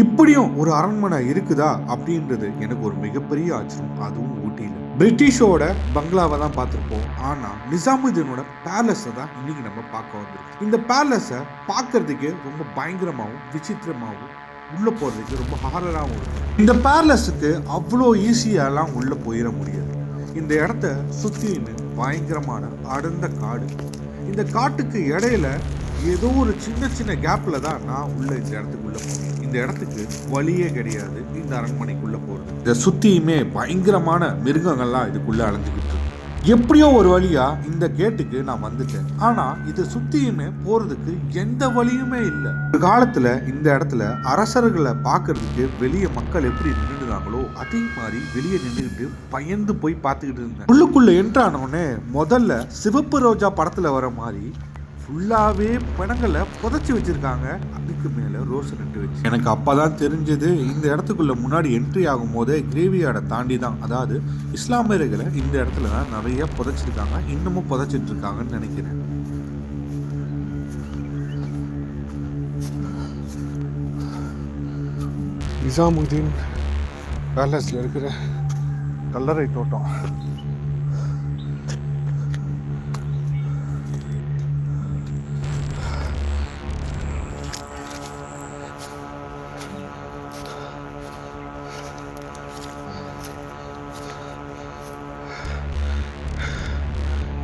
இப்படியும் ஒரு அரண்மனை இருக்குதா அப்படின்றது எனக்கு ஒரு மிகப்பெரிய ஆச்சரியம். அதுவும் ஊட்டியில். பிரிட்டிஷோட பங்களாவை தான் பார்த்துருப்போம். ஆனால் நிசாமுதீனோட பேலஸை தான் இன்னைக்கு நம்ம பார்க்க வந்திருக்கோம். இந்த பேலஸை பார்க்கறதுக்கு ரொம்ப பயங்கரமாகவும் விசித்திரமாகவும் உள்ளே போகிறதுக்கு ரொம்ப ஹாரராகவும் இருக்கும் இந்த பேலஸுக்கு அவ்வளோ ஈஸியாலாம் உள்ளே போயிட முடியாது. இந்த இடத்த சுற்றின்னு பயங்கரமான அடர்ந்த காடு. இந்த காட்டுக்கு இடையில ஏதோ ஒரு சின்ன சின்ன கேப்பில் தான் நான் உள்ள இந்த இடத்துக்குள்ளே போனேன். இந்த இடத்துக்கு வழியே கிடையாது இந்த அரண்மனைக்குள்ளே போகிறது இதை சுத்தியுமே பயங்கரமான மிருகங்கள்லாம் இதுக்குள்ளே அலைஞ்சிக்கிட்டு இருக்கு. எப்படியோ ஒரு வழியா இந்த கேட்டுக்கு நான் வந்துட்டேன். ஆனா இதை சுத்தியுமே போறதுக்கு எந்த வழியுமே இல்லை. ஒரு காலத்துல இந்த இடத்துல அரசர்களை பார்க்கறதுக்கு வெளியே மக்கள் எப்படி நின்றுடுறாங்களோ அதே மாதிரி வெளியே நின்றுக்கிட்டு பயந்து போய் பார்த்துக்கிட்டு இருந்தேன். உள்ளுக்குள்ள என்ட்ரானோடனே முதல்ல சிவப்பு ரோஜா படத்துல வர மாதிரி ஃபுல்லாகவே பிணங்களை புதைச்சி வச்சிருக்காங்க. அதுக்கு மேலே ரோஸ் நட்டு வச்சு. எனக்கு அப்போ தான் தெரிஞ்சது இந்த இடத்துக்குள்ள முன்னாடி என்ட்ரி ஆகும் போதே கிரேவியார்டை தாண்டி தான் அதாவது இஸ்லாமியர்களை இந்த இடத்துல தான் நிறைய புதைச்சிருக்காங்க. இன்னமும் புதைச்சிட்டு இருக்காங்கன்னு நினைக்கிறேன். நிசாமுதீன் பேலஸில் இருக்கிற கல்லறை தோட்டம்.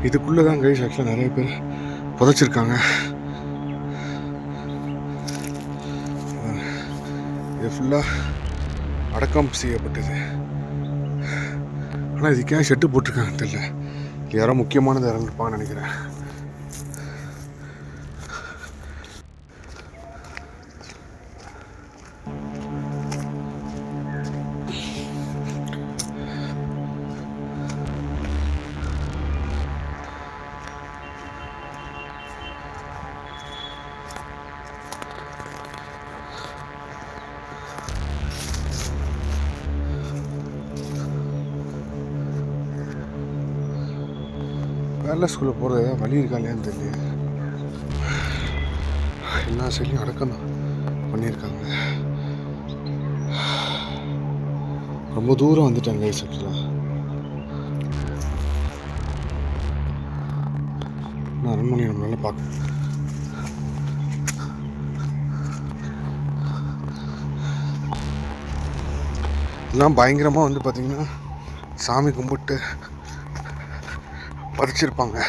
இதுக்குள்ளே தான் கைஸ் ஆக்சுவலாக நிறைய பேர் புதைச்சிருக்காங்க. இது ஃபுல்லாக அடக்கம் செய்யப்பட்டது. ஆனால் இதுக்கே ஷெட்டு போட்டிருக்காங்கன்னு தெரியல. யாரோ முக்கியமானது இறந்துருப்பான்னு நினைக்கிறேன். ஸ்கூலில் போகிறது ஏதாவது வழி இருக்காங்களேன்னு தெரியல எல்லா சைட்லையும் அடக்கம் தான் பண்ணியிருக்காங்க. ரொம்ப தூரம் வந்துட்டாங்க கைஸ் நான் அரண்மனை நம்மளால பார்க்க எல்லாம் பயங்கரமாக வந்து பார்த்திங்கன்னா சாமி கும்பிட்டு பதிச்சிருப்பாங்க.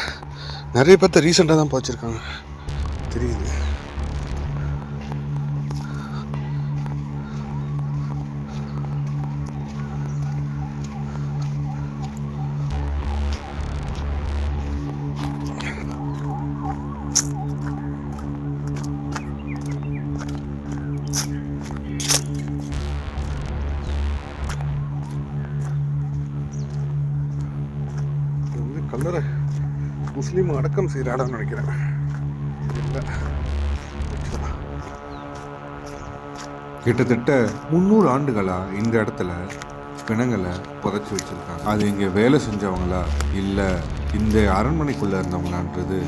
நிறைய பேர்த்த ரீசெண்டாக தான் பதிச்சிருக்காங்க. தெரியுது. முஸ்லீம் அடக்கம் செய்கிற இடம்னு நினைக்கிறேன். இல்லை. கிட்டத்தட்ட முந்நூறு ஆண்டுகளாக இந்த இடத்துல பிணங்களை புதைச்சி வச்சிருக்காங்க. அது இங்கே வேலை செஞ்சவங்களா இல்லை இந்த அரண்மனைக்குள்ளே இருந்தவங்களான்றது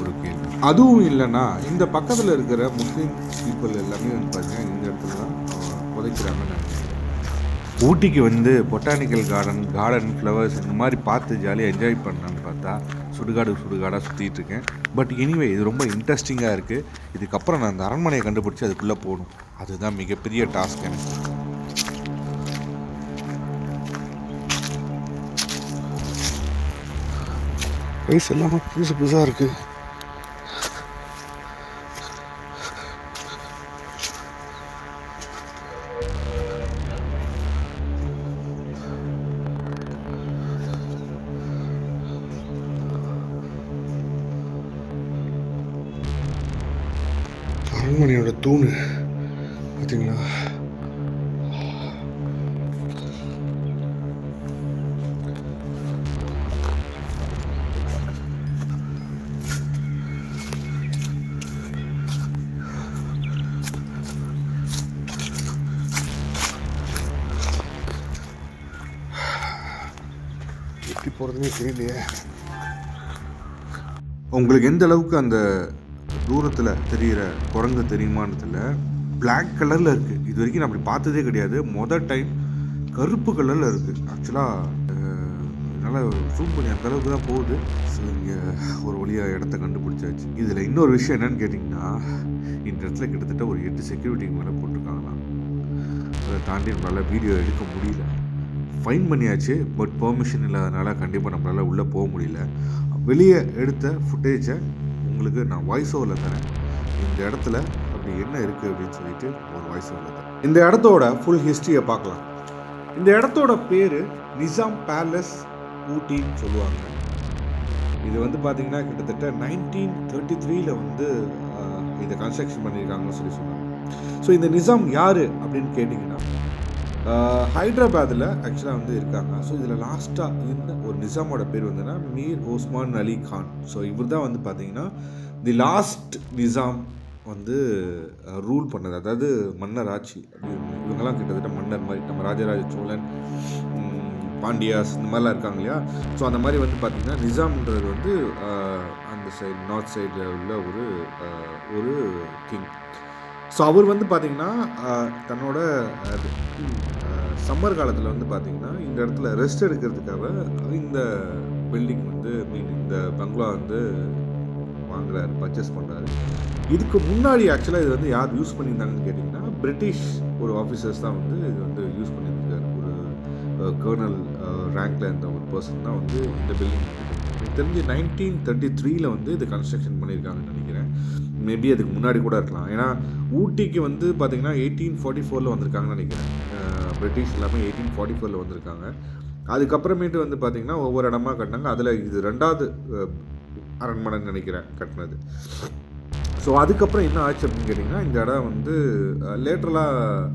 ஒரு கேள்வி. அதுவும் இல்லைன்னா இந்த பக்கத்தில் இருக்கிற முஸ்லீம் பீப்புள் எல்லாமே வந்து பார்த்தீங்கன்னா இந்த இடத்துல தான் புதைக்கிறாங்கன்னு ஊட்டிக்கு வந்து பொட்டானிக்கல் கார்டன் கார்டன் ஃப்ளவர்ஸ் இந்த மாதிரி பார்த்து ஜாலியாக என்ஜாய் பண்ணலான்னு பார்த்தா சுடுகாடு சுடுகாடாக சுற்றிட்டு இருக்கேன் பட் எனிவே இது ரொம்ப இன்ட்ரெஸ்டிங்காக இருக்குது இதுக்கப்புறம் நான் அந்த அரண்மனையை கண்டுபிடிச்சி அதுக்குள்ளே போகணும். அதுதான் மிகப்பெரிய டாஸ்க் எனக்கு. வயசு எல்லாமே புதுசு புதுசாக இருக்குது போகிறதுனே தெரியலையே. உங்களுக்கு எந்த அளவுக்கு அந்த தூரத்தில் தெரிகிற குரங்கு தெரியுமான்னு பிளாக் கலரில் இருக்குது இது வரைக்கும் நான் அப்படி பார்த்ததே கிடையாது. மொதல் டைம் கருப்பு கலரில் இருக்குது ஆக்சுவலாக என்னால் ஜூம் பண்ணி அந்த அளவுக்கு தான் போகுது. ஸோ இங்கே ஒரு வழியாக இடத்த கண்டுபிடிச்சாச்சு. இதில் இன்னொரு விஷயம் என்னன்னு கேட்டிங்கன்னா இந்த இடத்துல கிட்டத்தட்ட ஒரு எட்டு செக்யூரிட்டிக்கு மேலே போட்டிருக்காங்களாம். அதை தாண்டி நம்மளால் வீடியோ எடுக்க முடியல. ஃபைன் பண்ணியாச்சு பட் பெர்மிஷன் இல்லாதனால கண்டிப்பாக நம்மளால் உள்ளே போக முடியல. வெளியே எடுத்த ஃபுட்டேஜை உங்களுக்கு நான் வாய்ஸ் ஓவரில் தரேன். இந்த இடத்துல அப்படி என்ன இருக்குது அப்படின்னு சொல்லிட்டு ஒரு வாய்ஸ் ஓவரில் தரேன். இந்த இடத்தோட ஃபுல் ஹிஸ்ட்ரியை பார்க்கலாம். இந்த இடத்தோட பேர் நிசாம் பேலஸ் ஊட்டின்னு சொல்லுவாங்க. இது வந்து பார்த்தீங்கன்னா கிட்டத்தட்ட நைன்டீன் தேர்ட்டி த்ரீல வந்து இதை கன்ஸ்ட்ரக்ஷன் பண்ணியிருக்காங்கன்னு சொல்லி சொன்னாங்க. ஸோ இந்த நிசாம் யார் அப்படின்னு கேட்டிங்கன்னா ஹைதராபாத்தில் ஆக்சுவலாக வந்து இருக்காங்க. ஸோ இதில் லாஸ்ட்டாக இருந்த ஒரு நிசாமோட பேர் வந்துன்னா மீர் ஓஸ்மான் அலி கான். ஸோ இவர் தான் வந்து பார்த்தீங்கன்னா தி லாஸ்ட் நிசாம் வந்து ரூல் பண்ணது. அதாவது மன்னர் ஆட்சி. இவங்கெல்லாம் கிட்டத்தட்ட மன்னர் மாதிரி நம்ம ராஜராஜ சோழன் பாண்டியாஸ் இந்த மாதிரிலாம் இருக்காங்க இல்லையா? ஸோ அந்த மாதிரி வந்து பார்த்திங்கன்னா நிசாம்ன்றது வந்து அந்த சைடு நார்த் சைடில் உள்ள ஒரு ஒரு கிங் ஸோ அவர் வந்து பார்த்திங்கன்னா தன்னோட சம்மர் காலத்தில் வந்து பார்த்திங்கன்னா இந்த இடத்துல ரெஸ்ட் எடுக்கிறதுக்காக இந்த பில்டிங் வந்து மீன் இந்த பங்களா வந்து வாங்குறாரு பர்ச்சேஸ் பண்ணுறாரு இதுக்கு முன்னாடி ஆக்சுவலாக இது வந்து யார் யூஸ் பண்ணியிருந்தாங்கன்னு கேட்டிங்கன்னா பிரிட்டிஷ் ஒரு ஆஃபீஸர்ஸ் தான் வந்து இது வந்து யூஸ் பண்ணியிருக்காரு. ஒரு கர்னல் ரேங்க்ல இருந்த ஒரு பர்சன் தான் வந்து இந்த பில்டிங் எனக்கு தெரிஞ்சு நைன்டீன் தேர்ட்டி த்ரீல வந்து இது கன்ஸ்ட்ரக்ஷன் பண்ணியிருக்காங்கன்னு நினைக்கிறேன். மேபி அதுக்கு முன்னாடி கூட இருக்கலாம். ஏன்னா ஊட்டிக்கு வந்து பார்த்தீங்கன்னா எயிட்டீன் ஃபார்ட்டி ஃபோரில் வந்திருக்காங்கன்னு நினைக்கிறேன். பிரிட்டிஷ் எல்லாமே எயிட்டீன் ஃபார்ட்டி ஃபோரில் வந்திருக்காங்க. அதுக்கப்புறமேட்டு வந்து பார்த்திங்கன்னா ஒவ்வொரு இடமா கட்டினாங்க. அதில் இது ரெண்டாவது அரண்மனைன்னு நினைக்கிறேன் கட்டினது. ஸோ அதுக்கப்புறம் என்ன ஆச்சு அப்படின்னு கேட்டிங்கன்னா இந்த இடம் வந்து லேட்டரலாக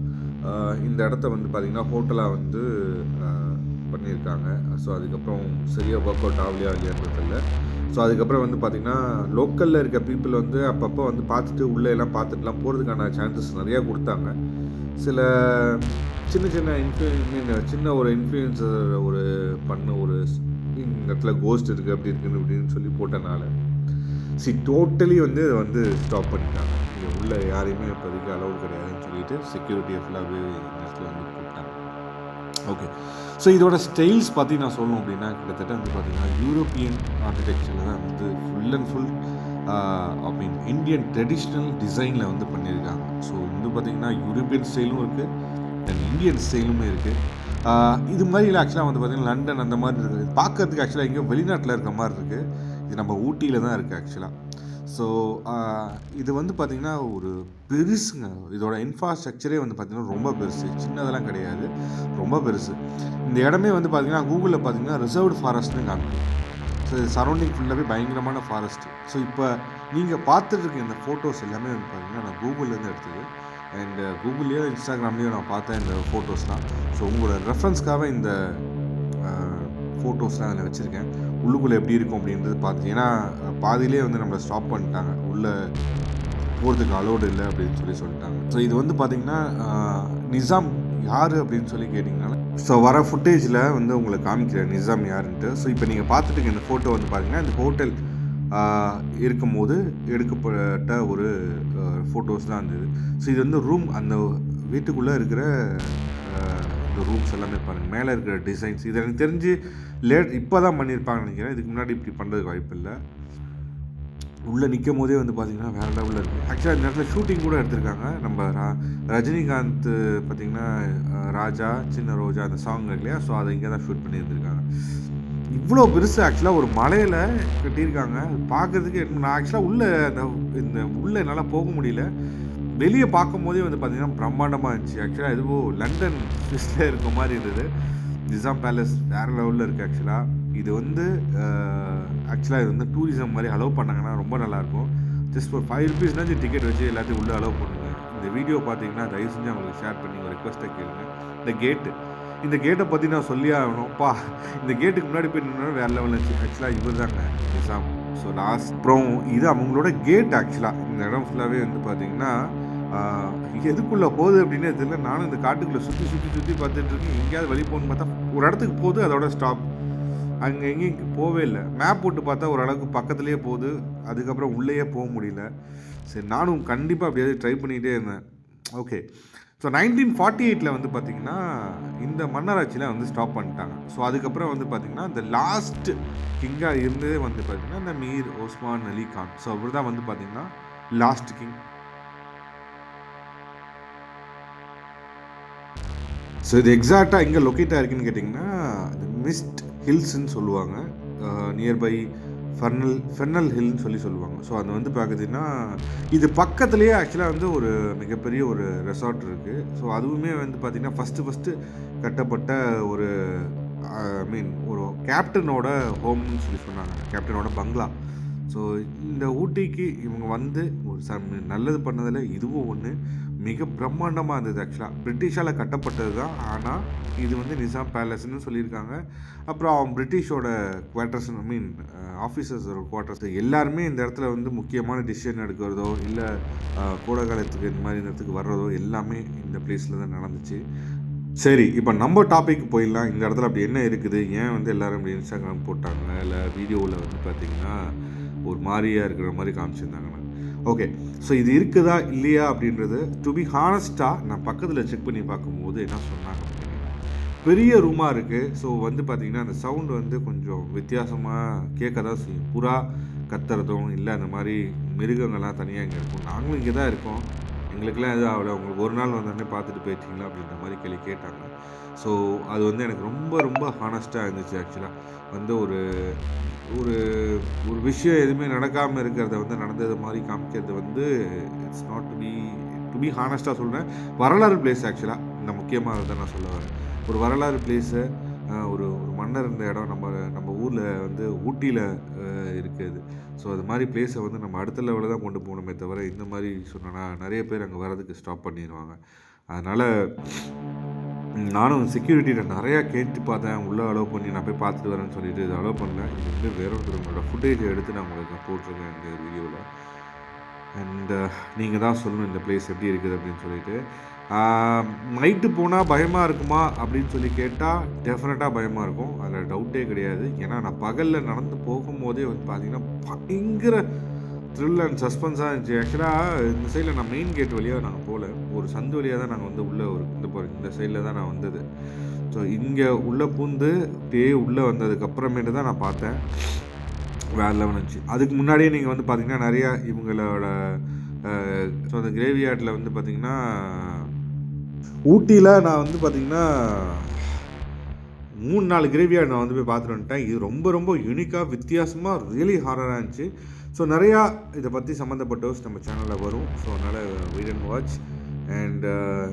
இந்த இடத்த வந்து பார்த்திங்கன்னா ஹோட்டலாக வந்து பண்ணியிருக்காங்க. ஸோ அதுக்கப்புறம் சரியாக ஒர்க் அவுட் ஆகலையா இல்லையான்றதில்லை ஸோ அதுக்கப்புறம் வந்து பார்த்திங்கன்னா லோக்கலில் இருக்க பீப்புள் வந்து அப்பப்போ வந்து பார்த்துட்டு உள்ளே எல்லாம் பார்த்துட்டுலாம் போகிறதுக்கான சான்சஸ் நிறையா கொடுத்தாங்க. சில சின்ன சின்ன இன்ஃப்ளூ சின்ன ஒரு இன்ஃப்ளூயன்சர் ஒரு பண்ண ஒரு இந்த இடத்துல கோஸ்ட் இருக்குது அப்படி இருக்குன்னு அப்படின்னு சொல்லி போட்டனால சி டோட்டலி வந்து இதை வந்து ஸ்டாப் பண்ணிட்டாங்க. இங்கே உள்ள யாரையுமே இப்போதைக்கு அலோவ் கிடையாதுன்னு சொல்லிட்டு செக்யூரிட்டியை ஃபுல்லாகவே இந்த இடத்துல வந்து ஓகே ஸோ இதோட ஸ்டைல்ஸ் பற்றி நான் சொல்லணும் அப்படின்னா கிட்டத்தட்ட வந்து பார்த்தீங்கன்னா யூரோப்பியன் ஆர்கிடெக்சரில் தான் வந்து full and full I mean Indian traditional டிசைனில் வந்து பண்ணியிருக்காங்க. ஸோ வந்து பார்த்திங்கன்னா யூரோப்பியன் ஸ்டைலும் இருக்குது அண்ட் இந்தியன் ஸ்டைலுமே இருக்குது இது மாதிரி ஆக்சுவலாக வந்து பார்த்திங்கன்னா லண்டன் அந்த மாதிரி இருக்குது பார்க்கறதுக்கு ஆக்சுவலாக எங்கேயோ வெளிநாட்டில் இருக்க மாதிரி இருக்குது இது நம்ம ஊட்டியில் தான் இருக்குது ஆக்சுவலாக ஸோ uh, இது வந்து பார்த்திங்கன்னா ஒரு பெருசுங்க. இதோட இன்ஃப்ராஸ்ட்ரக்சரே வந்து பார்த்திங்கன்னா ரொம்ப பெருசு. சின்னதெல்லாம் கிடையாது. ரொம்ப பெருசு. இந்த இடமே வந்து பார்த்திங்கன்னா கூகுளில் பார்த்திங்கன்னா ரிசர்வ்டு ஃபாரஸ்ட்னு காமிக்கும் ஸோ இது சரௌண்டிங் ஃபுல்லாகவே பயங்கரமான ஃபாரஸ்ட் ஸோ இப்போ நீங்கள் பார்த்துட்டு இருக்க இந்த ஃபோட்டோஸ் எல்லாமே வந்து பார்த்திங்கன்னா நான் கூகுள்லேருந்து எடுத்தது. அண்ட் கூகுள்லேயோ இன்ஸ்டாகிராம்லேயோ நான் பார்த்தேன் இந்த ஃபோட்டோஸ்லாம் ஸோ உங்களோட ரெஃபரன்ஸ்க்காக இந்த ஃபோட்டோஸ்லாம் அதில் வச்சுருக்கேன். உள்ளுக்குள்ளே எப்படி இருக்கும் அப்படின்றது பார்த்து ஏன்னா பாதியிலே வந்து நம்மளை ஸ்டாப் பண்ணிட்டாங்க. உள்ளே போகிறதுக்கு அலோடு இல்லை அப்படின்னு சொல்லி சொல்லிட்டாங்க. ஸோ இது வந்து பார்த்திங்கன்னா நிசாம் யார் அப்படின்னு சொல்லி கேட்டிங்கன்னா ஸோ வர ஃபுட்டேஜில் வந்து உங்களை காமிக்கிறேன் நிசாம் யாருன்ட்டு. ஸோ இப்போ நீங்கள் பார்த்துட்டு இந்த ஃபோட்டோ வந்து பார்த்தீங்கன்னா இந்த ஹோட்டல் இருக்கும்போது எடுக்கப்பட்ட ஒரு ஃபோட்டோஸ் தான் இருந்தது ஸோ இது வந்து ரூம் அந்த வீட்டுக்குள்ளே இருக்கிற இந்த ரூம்ஸ் எல்லாமே பாருங்கள் மேலே இருக்கிற டிசைன்ஸ் இது எனக்கு தெரிஞ்சு லேட் இப்போ தான் பண்ணியிருப்பாங்கன்னு நினைக்கிறேன். இதுக்கு முன்னாடி இப்படி பண்ணுறதுக்கு வாய்ப்பு இல்லை. உள்ளே நிற்கும் போதே வந்து பார்த்தீங்கன்னா வேறு லெவலில் இருக்குது ஆக்சுவலாக இந்த நேரத்தில் ஷூட்டிங் கூட எடுத்திருக்காங்க. நம்ம ரா- ரஜினிகாந்த் பார்த்தீங்கன்னா ராஜா சின்ன ரோஜா அந்த சாங் இருக்கு இல்லையா? ஸோ அதை இங்கே தான் ஷூட் பண்ணியிருந்திருக்காங்க இவ்வளோ பெருசு ஆக்சுவலாக ஒரு மலையில் கட்டியிருக்காங்க. பார்க்கறதுக்கு நான் ஆக்சுவலாக உள்ளே அந்த இந்த உள்ளே என்னால் போக முடியல. வெளியே பார்க்கும்போதே வந்து பார்த்தீங்கன்னா பிரம்மாண்டமாக இருந்துச்சு. ஆக்சுவலாக எதுவோ லண்டன் ஸ்விஸ்ல இருக்க மாதிரி இருந்தது. நிசாம் பேலஸ் வேறு லெவலில் இருக்குது ஆக்சுவலாக இது வந்து ஆக்சுவலாக இது வந்து டூரிசம் மாதிரி அலோவ் பண்ணாங்கன்னா ரொம்ப நல்லாயிருக்கும் ஜஸ்ட் ஒரு ஃபைவ் ருபீஸ்னாச்சும் டிக்கெட் வச்சு எல்லாத்தையும் உள்ளே அலோவ் பண்ணுங்க. இந்த வீடியோ பார்த்தீங்கன்னா தயவு செஞ்சு அவங்களுக்கு ஷேர் பண்ணி ஒரு ரெக்வஸ்ட்டை கேளுங்க. இந்த கேட்டு இந்த கேட்டை பற்றி நான் சொல்லியே ஆகணும்ப்பா இந்த கேட்டுக்கு முன்னாடி போய் நின்னா வேறு லெவலில் இருந்துச்சு. ஆக்சுவலாக இவர் தாங்க நிசாம். ஸோ லாஸ்ட் அப்புறம் இது அவங்களோட கேட் ஆக்சுவலாக இந்த இடம் ஃபுல்லாகவே வந்து பார்த்தீங்கன்னா எதுக்குள்ளே போகுது அப்படின்னே தெரியல. நானும் இந்த காட்டுக்குள்ளே சுற்றி சுற்றி சுற்றி பார்த்துட்டு இருக்கேன். எங்கேயாவது வழி போகணும்னு பார்த்தா ஒரு இடத்துக்கு போகுது அதோட ஸ்டாப் அங்கே எங்கேயும் போவே இல்லை. மேப் போட்டு பார்த்தா ஓரளவுக்கு பக்கத்துலேயே போகுது. அதுக்கப்புறம் உள்ளேயே போக முடியல. சரி நானும் கண்டிப்பாக அப்படியாவது ட்ரை பண்ணிகிட்டே இருந்தேன். ஓகே ஸோ நைன்டீன் ஃபார்ட்டி எயிட்டில் வந்து பார்த்திங்கன்னா இந்த மன்னராட்சியில் வந்து ஸ்டாப் பண்ணிட்டாங்க. ஸோ அதுக்கப்புறம் வந்து பார்த்திங்கன்னா இந்த லாஸ்ட் கிங்காக இருந்ததே வந்து பார்த்திங்கன்னா இந்த மீர் ஓஸ்மான் அலி கான். ஸோ அவர் தான் வந்து பார்த்திங்கன்னா லாஸ்ட் கிங் ஸோ இது எக்ஸாக்டாக எங்கே லொக்கேட் ஆயிருக்குன்னு கேட்டிங்கன்னா இது மிஸ்ட் ஹில்ஸ்ன்னு சொல்லுவாங்க. நியர்பை ஃபர்னல் ஃபெர்னல் ஹில்னு சொல்லி சொல்லுவாங்க. ஸோ அது வந்து பார்க்குதுன்னா இது பக்கத்துலேயே ஆக்சுவலாக வந்து ஒரு மிகப்பெரிய ஒரு ரெசார்ட் இருக்குது ஸோ அதுவுமே வந்து பார்த்திங்கன்னா ஃபஸ்ட்டு ஃபஸ்ட்டு கட்டப்பட்ட ஒரு ஐ மீன் ஒரு கேப்டனோட ஹோம்னு சொல்லி சொன்னாங்க. கேப்டனோட பங்களா ஸோ இந்த ஊட்டிக்கு இவங்க வந்து ஒரு ச நல்லது பண்ணதில் இதுவும் ஒன்று மிக பிரம்மாண்டமாக இருந்தது ஆக்சுவலாக பிரிட்டிஷால் கட்டப்பட்டது தான். ஆனால் இது வந்து நிசாம் பேலஸ்னு சொல்லியிருக்காங்க. அப்புறம் அவன் பிரிட்டிஷோட குவார்ட்டர்ஸ் ஐ மீன் ஆஃபீஸர்ஸோட குவார்ட்டர்ஸ் எல்லாருமே இந்த இடத்துல வந்து முக்கியமான டிசிஷன் எடுக்கிறதோ இல்லை uh, கோடைக்காலத்துக்கு இந்த மாதிரி இந்த இடத்துக்கு வர்றதோ எல்லாமே இந்த பிளேஸில் தான் நடந்துச்சு. சரி இப்போ நம்ம டாபிக் போயிடலாம். இந்த இடத்துல அப்படி என்ன இருக்குது? ஏன் வந்து எல்லாரும் இப்படி இன்ஸ்டாகிராம் போட்டாங்க? இல்லை வீடியோவில் வந்து பார்த்திங்கன்னா ஒரு மாதிரியாக இருக்கிற மாதிரி காமிச்சிருந்தாங்கன்னு ஓகே ஸோ இது இருக்குதா இல்லையா அப்படின்றது டு பி ஹானஸ்ட்டாக நான் பக்கத்தில் செக் பண்ணி பார்க்கும்போது என்ன சொன்னாங்க பெரிய ரூமாக இருக்குது ஸோ வந்து பார்த்திங்கன்னா அந்த சவுண்டு வந்து கொஞ்சம் வித்தியாசமாக கேட்க தான் செய்யும். புறா கத்துறதும் இல்லை அந்த மாதிரி மிருகங்கள்லாம் தனியாக இங்கே இருக்கும். நாங்களும் இங்கே தான் இருக்கோம். எங்களுக்கெல்லாம் எதுவும் ஆகல. உங்களுக்கு ஒரு நாள் வந்தோடனே பார்த்துட்டு போயிட்டீங்களா அப்படின்ற மாதிரி கேள்வி கேட்டாங்க. ஸோ அது வந்து எனக்கு ரொம்ப ரொம்ப ஹானஸ்ட்டாக இருந்துச்சு ஆக்சுவலாக வந்து ஒரு ஒரு ஒரு விஷயம் எதுவுமே நடக்காமல் இருக்கிறத வந்து நடந்தது மாதிரி காமிக்கிறது வந்து it's not to be to be ஹானஸ்ட்டாக சொல்கிறேன் வரலாறு பிளேஸ் ஆக்சுவலாக இந்த முக்கியமாக தான் நான் சொல்ல வரேன். ஒரு வரலாறு பிளேஸு ஒரு ஒரு மன்னர் இருந்த இடம் நம்ம நம்ம ஊரில் வந்து ஊட்டியில் இருக்குது. ஸோ அது மாதிரி பிளேஸை வந்து நம்ம அடுத்த லெவலில் தான் கொண்டு போகணுமே தவிர இந்த மாதிரி சொன்னோன்னா நிறைய பேர் அங்கே வரதுக்கு ஸ்டாப் பண்ணிடுவாங்க அதனால் நானும் செக்யூரிட்டியில் நிறையா கேட்டு பார்த்தேன். உள்ளே அலோவ் பண்ணி நான் போய் பார்த்துட்டு வரேன்னு சொல்லிட்டு இது அலோவ் பண்ணேன் இது வந்து வேற ஒருத்தவங்களோட ஃபுட்டேஜை எடுத்து நான் உங்களுக்கு நான் போட்டிருக்கேன் இந்த வீடியோவில் அண்ட் நீங்கள் தான் சொல்லணும் இந்த பிளேஸ் எப்படி இருக்குது அப்படின்னு சொல்லிட்டு. நைட்டு போனால் பயமாக இருக்குமா அப்படின்னு சொல்லி கேட்டால் டெஃபினட்டாக பயமாக இருக்கும். அதில் டவுட்டே கிடையாது. ஏன்னா நான் பகலில் நடந்து போகும்போதே வந்து பார்த்திங்கன்னா பயங்கர த்ரில் அண்ட் சஸ்பென்ஸாக இருந்துச்சு. ஆக்சுவலாக இந்த சைடில் நான் மெயின் கேட் வழியாக நாங்கள் போகல ஒரு சந்து வழியாக தான் நாங்கள் வந்து உள்ளே ஒரு இந்த போகிறோம் இந்த சைடில் தான் நான் வந்தது. ஸோ இங்கே உள்ளே பூந்து அப்படியே உள்ளே வந்ததுக்கப்புறமேட்டு தான் நான் பார்த்தேன். வேறு லெவல் இருந்துச்சு. அதுக்கு முன்னாடியே நீங்கள் வந்து பார்த்திங்கன்னா நிறையா இவங்களோட ஸோ அந்த கிரேவி ஆர்டில் வந்து பார்த்திங்கன்னா ஊட்டியில் நான் வந்து பார்த்திங்கன்னா மூணு நாலு கிரேவியாக நான் வந்து போய் பார்த்துட்டு வந்துட்டேன். இது ரொம்ப ரொம்ப யூனிக்காக வித்தியாசமாக ரியலி ஹாரராக இருந்துச்சு. ஸோ நிறையா இதை பற்றி சம்மந்தப்பட்டோஸ் நம்ம சேனலில் வரும். ஸோ அதனால் wait and watch and uh,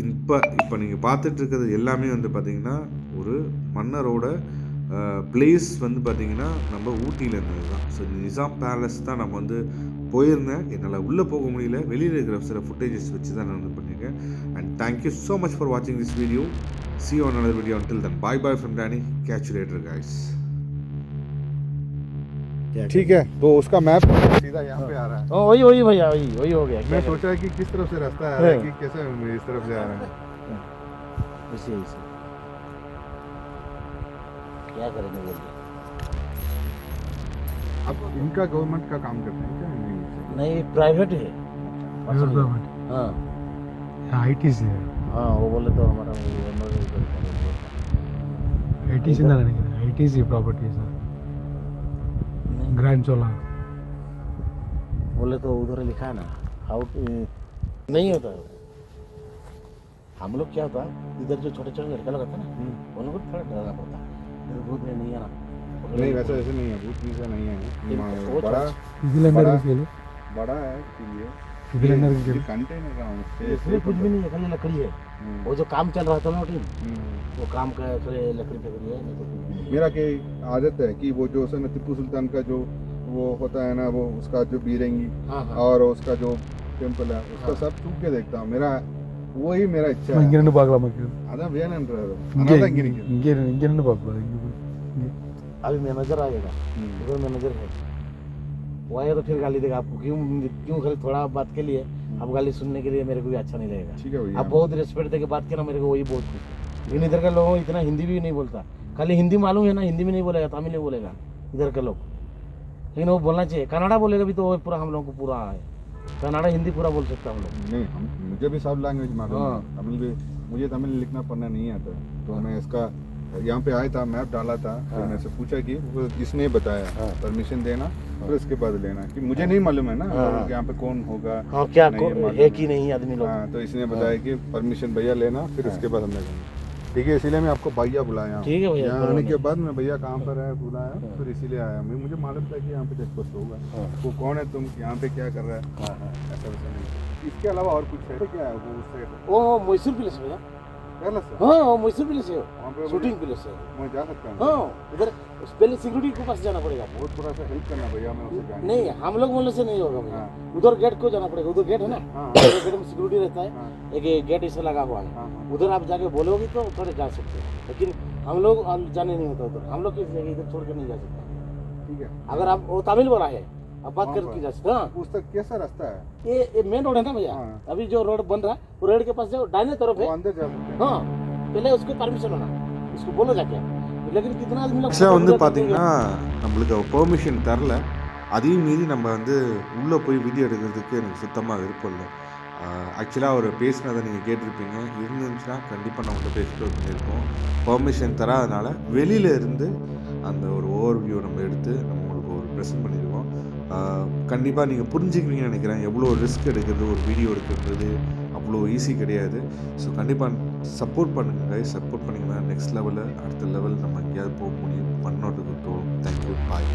இப்போ இப்போ நீங்கள் பார்த்துட்டு இருக்கிறது எல்லாமே வந்து பார்த்திங்கன்னா ஒரு மன்னரோட uh, பிளேஸ் வந்து பார்த்திங்கன்னா நம்ம ஊட்டியில் இருந்தது தான் ஸோ நிசாம் பேலஸ் தான் நம்ம வந்து போயிருந்தேன் என்னால் உள்ளே போக முடியல வெளியில் இருக்கிற சில ஃபுட்டேஜஸ் வச்சு தான் நான் வந்து பண்ணியிருக்கேன் and thank you so much for வாட்சிங் this video see on another video until then bye bye from danny catch you later guys ठीक है तो उसका मैप सीधा यहाँ पे आ रहा है ओ, वही वही भैया वही वही हो गया मैं क्या सोचा कि किस तरफ से रास्ता आ रहा है कि कैसे इस तरफ से आ रहा है करें? इसे इसे क्या करेंगे बोलिए अब इनका गवर्नमेंट का काम करते हैं क्या? नहीं। नहीं प्राइवेट है गवर्नमेंट हाँ। आई से हाँ। वो बोले तो हमारा ಐ ಟಿ ಸಿಂದ ನನಗೆ I IT C property sir Grand Chola बोले तो उधर लिखा है ना हाउ नहीं होता। हम लोग क्या होता इधर जो छोटे छोटे लड़के लगाते होते ना उनको थोड़ा डराना पड़ता। है बहुत नहीं आना नहीं वैसा ऐसे नहीं है भूत वीजा नहीं है वो म- बड़ा Civil बड़ा- under के लिए. बड़ा है इसीलिए Civil under के लिए. कंटेनर रहा हूँ इसमें कुछ भी नहीं है खाली लकड़ी है वो जो काम चल रहा था ना टीम हम्म। वो काम का खाली लकड़ी फेकड़ी है नहीं तो कुछ भी नहीं है। मेरा के आदत है कि वो जो है ना टिप्पू सुल्तान का जो वो होता है ना वो उसका जो बीरेंगी हाँ हाँ और उसका जो टेम्पल है उसका हाँ। सब छू के देखता हूँ मेरा वही मेरा इच्छा இங்க है நின்று பார்க்கலாம் மக்கள் அதான் வேணுன்றாரு இங்கே அதான் இங்க நிக்குது. இங்கே இங்கே நின்று பார்க்கலாம் இங்கே போய். இங்கே. अभी मैनेजर आएगा हम्म। उधर मैनेजर है। वो आएगा तो फिर गाली देगा आपको क्यों क्यों खाली थोड़ा बात के लिए? अब गाली सुनने के लिए मेरे को भी अच्छा नहीं लगेगा। ठीक है आप बहुत रिस्पेक्ट देके बात करना मेरे को वही बहुत खुश है। लेकिन इधर के लोगों इतना हिंदी भी नहीं बोलता। खाली हिंदी मालूम है ना हिंदी में नहीं बोलेगा तमिल में बोलेगा इधर के लोग। लेकिन वो बोलना चाहिए। कनाडा बोलेगा भी तो वो पूरा हम लोगों को पूरा है। कन्नड़ा हिंदी पूरा बोल सकता हैं हम लोग। नहीं हम मुझे भी सब लैंग्वेज मालूम हाँ। है। तमिल भी मुझे तमिल लिखना पढ़ना नहीं आता। तो मैं इसका यहाँ पे आया था मैप डाला था तो हाँ। मैं से पूछा कि वो इसने बताया हाँ। परमिशन देना फिर उसके बाद लेना कि मुझे नहीं मालूम है ना हाँ, हाँ। यहाँ पे कौन होगा हाँ क्या नहीं, को- ये मालूम। है है। नहीं आदमी लोग। हाँ तो इसने बताया कि परमिशन भैया लेना फिर हाँ। उसके बाद हमने करना ठीक है इसीलिए मैं आपको भैया बुलाया ठीक है भैया, यहाँ आने के बाद मैं भैया कहाँ पर है बुलाया हाँ। फिर इसीलिए आया मैं मुझे मालूम था कि यहाँ पे चेक पोस्ट होगा। हाँ। वो कौन है तुम यहाँ पे क्या कर रहा है? हाँ हाँ। ऐसा वैसा नहीं। इसके अलावा और कुछ है? क्या है वो उससे वो मैसूर प्लेस भैया। हाँ वो मैसूर प्लेस है। शूटिंग प्लेस है। मैं जा सकता हूँ। हाँ उधर पहले सिक्योरिटी के पास जाना पड़ेगा। बहुत थोड़ा सा हेल्प करना भैया मैं नहीं हम लोग बोलने से नहीं होगा भैया। हाँ। उधर गेट को जाना पड़ेगा। उधर गेट है ना? हाँ उधर गेट में सिक्योरिटी रहता है। हाँ। एक गेट ऐसा लगा हुआ है। हाँ हाँ। उधर आप जाके बोलोगे तो थोड़े जा सकते हैं। लेकिन हम लोग जाने नहीं होता उधर। हम लोग इधर छोड़ के नहीं जा सकते। ठीक है। अगर आप वो तमिल बोला है आप बात वहाँ करके पर। जा सकते हाँ उस तक कैसा रास्ता है ये ये मेन रोड है ना भैया हाँ। अभी जो रोड बन रहा है वो रोड के पास जाओ दाहिने तरफ वो है अंदर जा सकते हैं हाँ पहले उसको परमिशन होना उसको बोलो जाके लेकिन कितना आदमी लोग ஆக்சுவலாக வந்து फोटो பார்த்தீங்கன்னா நம்மளுக்கு பெர்மிஷன் தரல அதையும் மீறி நம்ம வந்து உள்ளே போய் வீடியோ எடுக்கிறதுக்கு எனக்கு சுத்தமாக விருப்பம் இல்லை ஆக்சுவலாக அவர் பேசினதை நீங்கள் கேட்டிருப்பீங்க இருந்துச்சுன்னா கண்டிப்பாக நம்ம வந்து எக்ஸ்ப்ளோர் பண்ணியிருக்கோம் பெர்மிஷன் தராதனால வெளியில இருந்து அந்த ஒரு ஓவர் வியூ நம்ம எடுத்து நம்ம உங்களுக்கு ஒரு ப்ரெசென்ட் பண்ணியிருக்கோம் கண்டிப்பாக நீங்கள் புரிஞ்சுக்குவீங்கன்னு நினைக்கிறேன். எவ்வளோ ரிஸ்க் எடுக்கிறது ஒரு வீடியோ எடுக்கிறது அவ்வளோ ஈஸி கிடையாது. ஸோ கண்டிப்பாக சப்போர்ட் பண்ணுங்க சப்போர்ட் பண்ணிங்கன்னா நெக்ஸ்ட் லெவலில் அடுத்த லெவல் நம்ம எங்கேயாவது போக முடியும். பண்ணோட்டுக்கு தோணும் தேங்க்யூ பாய்